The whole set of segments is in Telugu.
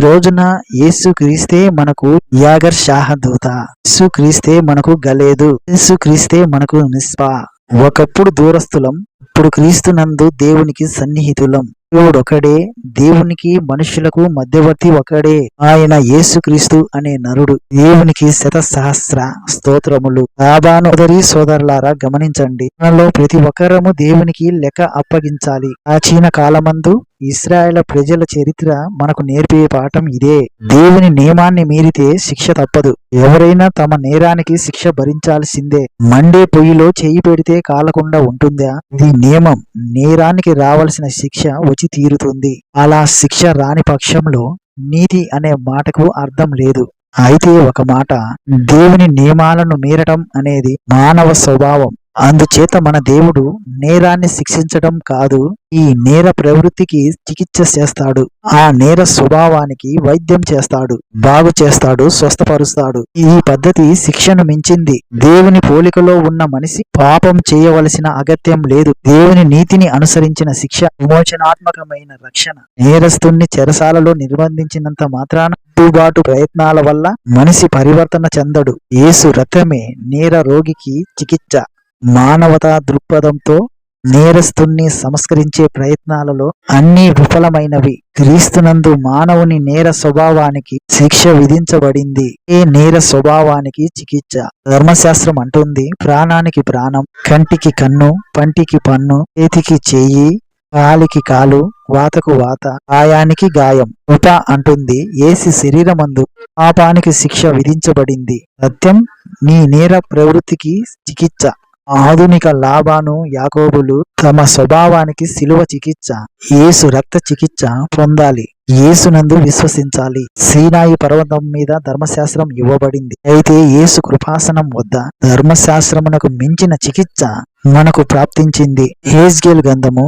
రోజున యేసు క్రీస్తే మనకు యాగర్ షాహదూత యేసు క్రీస్తే మనకు గలేదు. యేసు క్రీస్తే మనకు నిస్పా. ఒకప్పుడు దూరస్థులం ఇప్పుడు క్రీస్తునందు దేవునికి సన్నిహితులం. దేవుడు ఒకడే దేవునికి మనుషులకు మధ్యవర్తి ఒకడే. ఆయన యేసుక్రీస్తు అనే నరుడు. దేవునికి శత సహస్ర స్తోత్రములు లాభానుదరి సోదరులారా గమనించండి. మనలో ప్రతి ఒక్కరము దేవునికి లెక్క అప్పగించాలి. ప్రాచీన కాలమందు ఇస్రాయేల్ ప్రజల చరిత్ర మనకు నేర్పే పాఠం ఇదే. దేవుని నియమాన్ని మీరితే శిక్ష తప్పదు. ఎవరైనా తమ నేరానికి శిక్ష భరించాల్సిందే. మండే పొయ్యిలో చేయి పెడితే కాలకుండా ఉంటుందా? ఇది నియమం. నేరానికి రావాల్సిన శిక్ష వచ్చి తీరుతుంది. అలా శిక్ష రాని పక్షంలో నీతి అనే మాటకు అర్థం లేదు. అయితే ఒక మాట. దేవుని నియమాలను మీరటం అనేది మానవ స్వభావం. అందుచేత మన దేవుడు నేరాన్ని శిక్షించడం కాదు ఈ నేర ప్రవృత్తికి చికిత్స చేస్తాడు. ఆ నేర స్వభావానికి వైద్యం చేస్తాడు బాగు చేస్తాడు స్వస్థపరుస్తాడు. ఈ పద్ధతి శిక్షను మించింది. దేవుని పోలికలో ఉన్న మనిషి పాపం చేయవలసిన అగత్యం లేదు. దేవుని నీతిని అనుసరించిన శిక్ష విమోచనాత్మకమైన రక్షణ. నేరస్తుణ్ణి చెరసాలలో నిర్బంధించినంత మాత్రాన దిద్దుబాటు ప్రయత్నాల వల్ల మనిషి పరివర్తన చెందడు. యేసు రథమే నేర రోగికి చికిత్స. మానవతా దృక్పథంతో నేరస్తుణ్ణి సంస్కరించే ప్రయత్నాలలో అన్ని విఫలమైనవి. క్రీస్తునందు మానవుని నేర స్వభావానికి శిక్ష విధించబడింది. ఏ నేర స్వభావానికి చికిత్స? ధర్మశాస్త్రం అంటుంది ప్రాణానికి ప్రాణం కంటికి కన్ను పంటికి పన్ను చేతికి చెయ్యి కాలికి కాలు వాతకు వాత గాయానికి గాయం. ఉప అంటుంది ఏసి శరీరమందు పాపానికి శిక్ష విధించబడింది. సత్యం నీ నేర ప్రవృత్తికి చికిత్స. ఆధునిక లాభాను యాకోబులు తమ స్వభావానికి శిలువ చికిత్స యేసు రక్త చికిత్స పొందాలి. యేసునందు విశ్వసించాలి. సీనాయి పర్వతం మీద ధర్మశాస్త్రం ఇవ్వబడింది. అయితే యేసు కృపాసనం వద్ద ధర్మశాస్త్రమునకు మించిన చికిత్స మనకు ప్రాప్తించింది. హేజ్గేల్ గంధము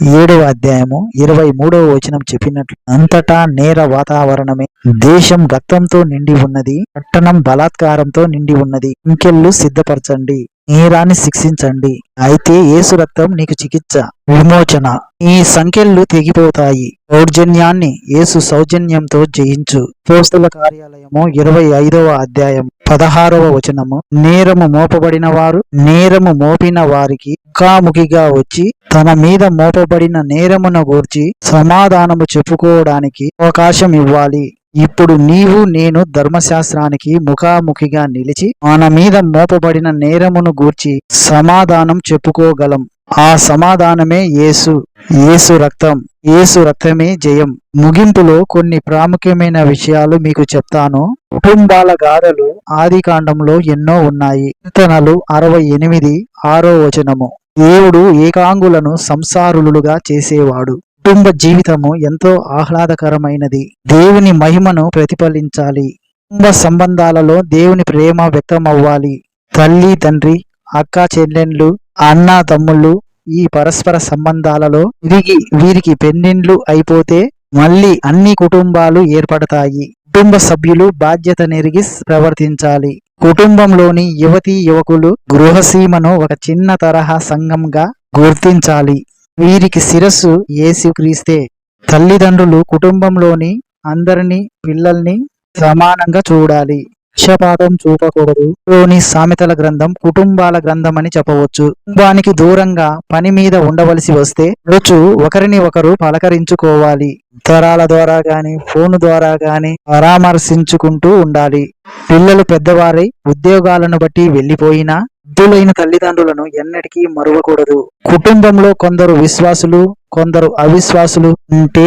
ఏడవ అధ్యాయము ఇరవై మూడవ వచనం చెప్పినట్లు అంతటా నేర వాతావరణమే దేశం రక్తంతో నిండి ఉన్నది పట్టణం బలాత్కారంతో నిండి ఉన్నది. ఇంకెళ్ళు సిద్ధపరచండి. నేరాన్ని శిక్షించండి. అయితే ఏసు రక్తం నీకు చికిత్స విమోచన. ఈ సంఖ్యలు తెగిపోతాయి. దౌర్జన్యాన్ని యేసు సౌజన్యంతో జయించు. పోస్తుల కార్యాలయము ఇరవై ఐదవ అధ్యాయం పదహారవ వచనము. నేరము మోపబడిన వారు నేరము మోపిన వారికి ముఖాముఖిగా వచ్చి తన మీద మోపబడిన నేరమును గూర్చి సమాధానము చెప్పుకోవడానికి అవకాశం ఇవ్వాలి. ఇప్పుడు నీవు నేను ధర్మశాస్త్రానికి ముఖాముఖిగా నిలిచి మన మీద మోపబడిన నేరమును గూర్చి సమాధానం చెప్పుకోగలం. ఆ సమాధానమే యేసు యేసు రక్తం యేసు రక్తమే జయం. ముగింపులో కొన్ని ప్రాముఖ్యమైన విషయాలు మీకు చెప్తాను. కుటుంబాల గాథలు ఆది కాండంలో ఎన్నో ఉన్నాయి. కీర్తనలు అరవై ఎనిమిది ఆరో వచనము. దేవుడు ఏకాంగులను సంసారులుగా చేసేవాడు. కుటుంబ జీవితము ఎంతో ఆహ్లాదకరమైనది. దేవుని మహిమను ప్రతిఫలించాలి. కుటుంబ సంబంధాలలో దేవుని ప్రేమ వ్యక్తమవ్వాలి. తల్లి తండ్రి అక్క చెల్లెండ్లు అన్న తమ్ముళ్ళు ఈ పరస్పర సంబంధాలలో తిరిగి వీరికి పెన్నిండ్లు అయిపోతే మళ్ళీ అన్ని కుటుంబాలు ఏర్పడతాయి. కుటుంబ సభ్యులు బాధ్యత నెరిగి ప్రవర్తించాలి. కుటుంబంలోని యువతీ యువకులు గృహసీమను ఒక చిన్న తరహా సంఘంగా గుర్తించాలి. వీరికి శిరస్సు ఏసుక్రీస్తే తల్లిదండ్రులు కుటుంబంలోని అందరినీ పిల్లల్ని సమానంగా చూడాలి. పక్షపాతం చూపకూడదు. లోని సామెతల గ్రంథం కుటుంబాల గ్రంథం అని చెప్పవచ్చు. కుటుంబానికి దూరంగా పని మీద ఉండవలసి వస్తే రోజు ఒకరిని ఒకరు పలకరించుకోవాలి. తరాల ద్వారా గాని ఫోన్ ద్వారా గాని పరామర్శించుకుంటూ ఉండాలి. పిల్లలు పెద్దవారై ఉద్యోగాలను బట్టి వెళ్ళిపోయినా వృద్ధులైన తల్లిదండ్రులను ఎన్నటికీ మరువకూడదు. కుటుంబంలో కొందరు విశ్వాసులు కొందరు అవిశ్వాసులు ఉంటే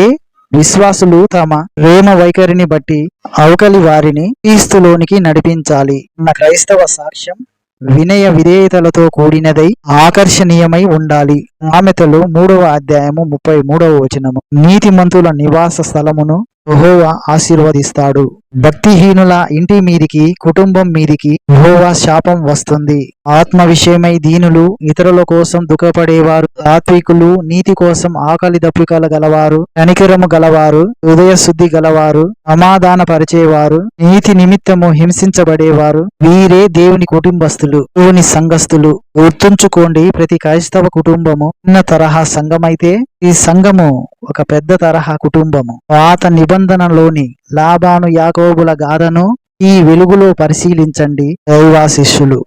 విశ్వాసులు తమ ప్రేమ వైఖరిని బట్టి అవకలి వారిని క్రీస్తులోనికి నడిపించాలి. మన క్రైస్తవ సాక్ష్యం వినయ విధేయతలతో కూడినదై ఆకర్షణీయమై ఉండాలి. ఆమెతలు మూడవ అధ్యాయము ముప్పై మూడవ వచనము. నీతిమంతుల నివాస స్థలమును యహోవా ఆశీర్వదిస్తాడు. భక్తిహీనుల ఇంటి మీదికి కుటుంబం మీదికి యహోవా శాపం వస్తుంది. ఆత్మ విషయమై దీనులు ఇతరుల కోసం దుఃఖపడేవారు సాత్వికులు నీతి కోసం ఆకలి దప్పికల గలవారు కనికరము గలవారు హృదయ శుద్ధి గలవారు సమాధాన పరిచేవారు నీతి నిమిత్తము హింసించబడేవారు వీరే దేవుని కుటుంబస్తులు దేవుని సంఘస్థులు గుర్తుంచుకోండి ప్రతి క్రైస్తవ కుటుంబము చిన్న తరహా సంఘమైతే ఈ సంఘము ఒక పెద్ద తరహా కుటుంబము. పాత నిబంధనలోని లాభాను యాకోబుల గాథను ఈ వెలుగులో పరిశీలించండి. దైవాశిష్యులు